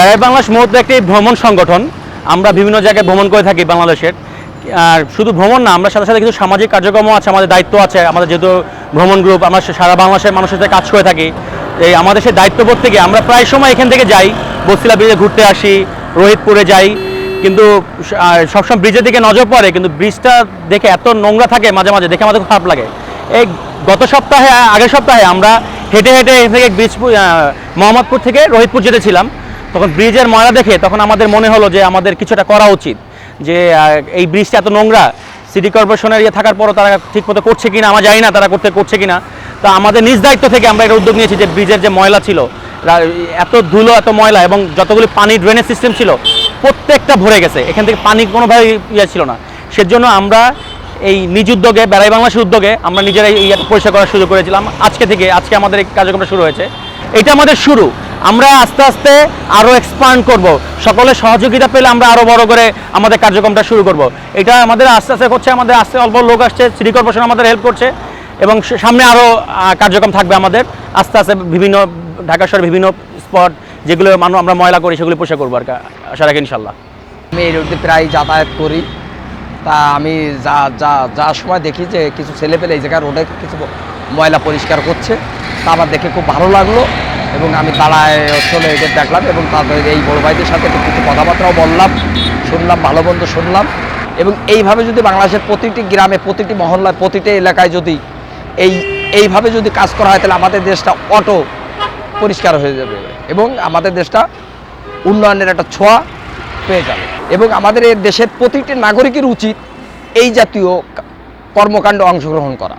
বেড়াই বাংলাদেশ মূলত একটি ভ্রমণ সংগঠন। আমরা বিভিন্ন জায়গায় ভ্রমণ করে থাকি বাংলাদেশের। আর শুধু ভ্রমণ না, আমরা সাথে সাথে কিছু সামাজিক কার্যক্রমও আছে, আমাদের দায়িত্ব আছে, আমাদের যেহেতু ভ্রমণ গ্রুপ আমরা সারা বাংলাদেশের মানুষের সাথে কাজ করে থাকি। এই আমাদের সেই দায়িত্ববোধ থেকে আমরা প্রায় সময় এখান থেকে যাই বস্তিলা ব্রিজে ঘুরতে আসি, রোহিতপুরে যাই। কিন্তু সবসময় ব্রিজের দিকে নজর পড়ে, কিন্তু ব্রিজটা দেখে এত নোংরা থাকে মাঝে মাঝে, দেখে আমাদের খারাপ লাগে। এই গত সপ্তাহে, আগের সপ্তাহে আমরা হেঁটে হেঁটে থেকে ব্রিজ মোহাম্মদপুর থেকে রোহিতপুর যেতেছিলাম তখন ব্রিজের ময়লা দেখে তখন আমাদের মনে হলো যে আমাদের কিছুটা করা উচিত, যে এই ব্রিজটা এত নোংরা, সিটি কর্পোরেশনের ইয়ে থাকার পরও তারা ঠিকমতো করছে কিনা, আমার জানি না তারা করতে, করছে কিনা। তো আমাদের নিজ দায়িত্ব থেকে আমরা একটা উদ্যোগ নিয়েছি যে ব্রিজের যে ময়লা ছিল এত ধুলো, এত ময়লা এবং যতগুলি পানি ড্রেনেজ সিস্টেম ছিল, প্রত্যেকটা ভরে গেছে। এখান থেকে পানি কোনোভাবে ইয়ে ছিল না। সেজন্য আমরা এই নিজ উদ্যোগে, বেড়াই বাংলাদেশের উদ্যোগে আমরা নিজেরাই এই পরিষ্কার করার সুযোগ করেছিলাম। আজকে থেকে, আজকে আমাদের এই কার্যক্রমটা শুরু হয়েছে। এটা আমাদের শুরু। আমরা আস্তে আস্তে আরও এক্সপান্ড করব। সকলের সহযোগিতা পেলে আমরা আরও বড় করে আমাদের কার্যক্রমটা শুরু করব। এটা আমাদের আস্তে আস্তে করছে আমাদের আস্তে অল্প লোক আসছে সিটি কর্পোরেশন আমাদের হেল্প করছে এবং সামনে আরও কার্যক্রম থাকবে আমাদের। আস্তে আস্তে বিভিন্ন, ঢাকা শহরের বিভিন্ন স্পট যেগুলো মানুষ আমরা ময়লা করি, সেগুলো পোষা করব আর কি, আশা রাখি ইনশাল্লাহ। আমি এই রোডে প্রায় যাতায়াত করি। তা আমি যা যা যাওয়ার সময় দেখি যে কিছু ছেলে পেলে এই জায়গায় রোডে কিছু ময়লা পরিষ্কার করছে। তা আমার দেখে খুব ভালো লাগল এবং আমি দাঁড়ায় চলে এদের দেখলাম এবং তাদের এই বড় ভাইদের সাথে কিছু কথাবার্তাও বললাম, শুনলাম, ভালো মন্দ শুনলাম এবং এইভাবে যদি বাংলাদেশের প্রতিটি গ্রামে, প্রতিটি মহল্লায়, প্রতিটি এলাকায় যদি এই, এইভাবে যদি কাজ করা হয় তাহলে আমাদের দেশটা অটো পরিষ্কার হয়ে যাবে এবং আমাদের দেশটা উন্নয়নের একটা ছোঁয়া পেয়ে যাবে এবং আমাদের দেশের প্রতিটি নাগরিকের উচিত এই জাতীয় কর্মকাণ্ড অংশগ্রহণ করা।